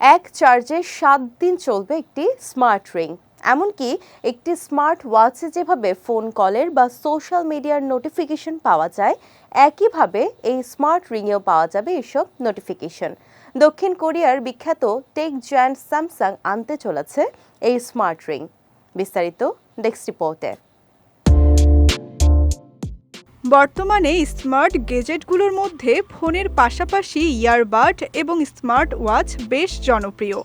এক চার্জে সাত দিন চলবে একটি স্মার্ট রিং। এমনকি একটি স্মার্ট ওয়াচে যেভাবে ফোন কলের বা সোশ্যাল মিডিয়ার নোটিফিকেশন পাওয়া যায়, একইভাবে এই স্মার্ট রিংয়েও পাওয়া যাবে এসব নোটিফিকেশন। দক্ষিণ কোরিয়ার বিখ্যাত টেক জায়ান্ট স্যামসাং আনতে চলেছে এই স্মার্ট রিং। বিস্তারিত ডেস্ক রিপোর্টে। বর্তমানে স্মার্ট গেজেটগুলোর মধ্যে ফোনের পাশাপাশি ইয়ারবাড এবং স্মার্ট ওয়াচ বেশ জনপ্রিয়।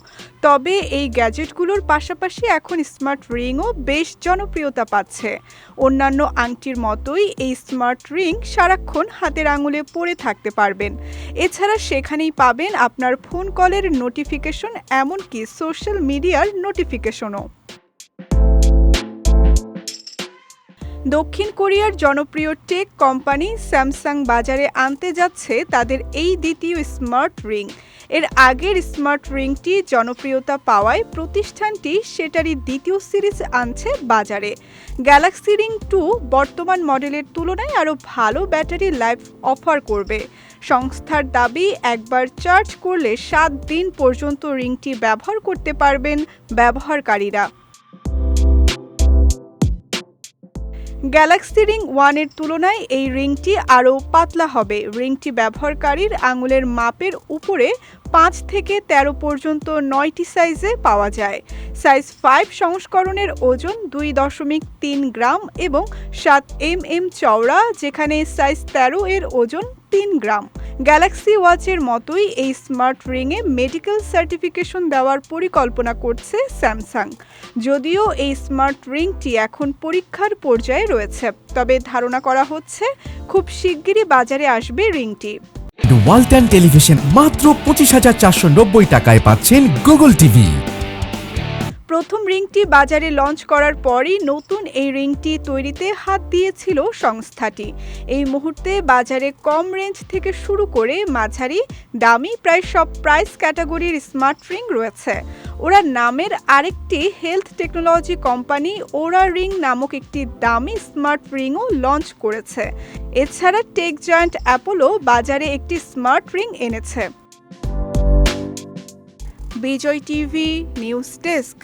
তবে এই গ্যাজেটগুলোর পাশাপাশি এখন স্মার্ট রিংও বেশ জনপ্রিয়তা পাচ্ছে। অন্যান্য আংটির মতোই এই স্মার্ট রিং সারাক্ষণ হাতের আঙুলে পড়ে থাকতে পারবেন। এছাড়া সেখানেই পাবেন আপনার ফোন কলের নোটিফিকেশন, এমনকি সোশ্যাল মিডিয়ার নোটিফিকেশনও। দক্ষিণ কোরিয়ার জনপ্রিয় টেক কোম্পানি স্যামসাং বাজারে আনতে যাচ্ছে তাদের এই দ্বিতীয় স্মার্ট রিং। এর আগের স্মার্ট রিংটি জনপ্রিয়তা পাওয়ায় প্রতিষ্ঠানটি সেটারই দ্বিতীয় সিরিজ আনছে বাজারে। গ্যালাক্সি রিং টু বর্তমান মডেলের তুলনায় আরও ভালো ব্যাটারি লাইফ অফার করবে। সংস্থার দাবি, একবার চার্জ করলে সাত দিন পর্যন্ত রিংটি ব্যবহার করতে পারবেন ব্যবহারকারীরা। গ্যালাক্সি রিং ওয়ানের তুলনায় এই রিংটি আরও পাতলা হবে। রিংটি ব্যবহারকারীর আঙুলের মাপের উপরে পাঁচ থেকে ১৩ পর্যন্ত নয়টি সাইজে পাওয়া যায়। সাইজ ফাইভ সংস্করণের ওজন দুই দশমিক তিন গ্রাম এবং সাত এম এম চওড়া, যেখানে সাইজ তেরো এর ওজন তিন গ্রাম। গ্যালাক্সি ওয়াচের মতোই এই স্মার্ট রিংয়ে মেডিকেল সার্টিফিকেশন দেওয়ার পরিকল্পনা করছে স্যামসাং। যদিও এই স্মার্ট রিংটি এখন পরীক্ষার পর্যায়ে রয়েছে, তবে ধারণা করা হচ্ছে খুব শিগগিরই বাজারে আসবে রিংটি। ওয়ালটন টেলিভিশন মাত্র পঁচিশ হাজার চারশো নব্বই টাকায় পাচ্ছেন গুগল টিভি প্রথম রিংটি বাজারে লঞ্চ করার পরই নতুন এই রিংটি তৈরিতে হাত দিয়েছিল সংস্থাটি। এই মুহূর্তে বাজারে কম রেঞ্জ থেকে শুরু করে মাঝারি, দামি, প্রায় সব প্রাইস ক্যাটাগরির স্মার্ট রিং রয়েছে। ওরা নামের আরেকটি health technology company Oura ring নামক একটি দামি স্মার্ট রিংও লঞ্চ করেছে। এছাড়া টেক জয়েন্ট অ্যাপোলো বাজারে একটি স্মার্ট রিং এনেছে। Bijoy TV, news desk.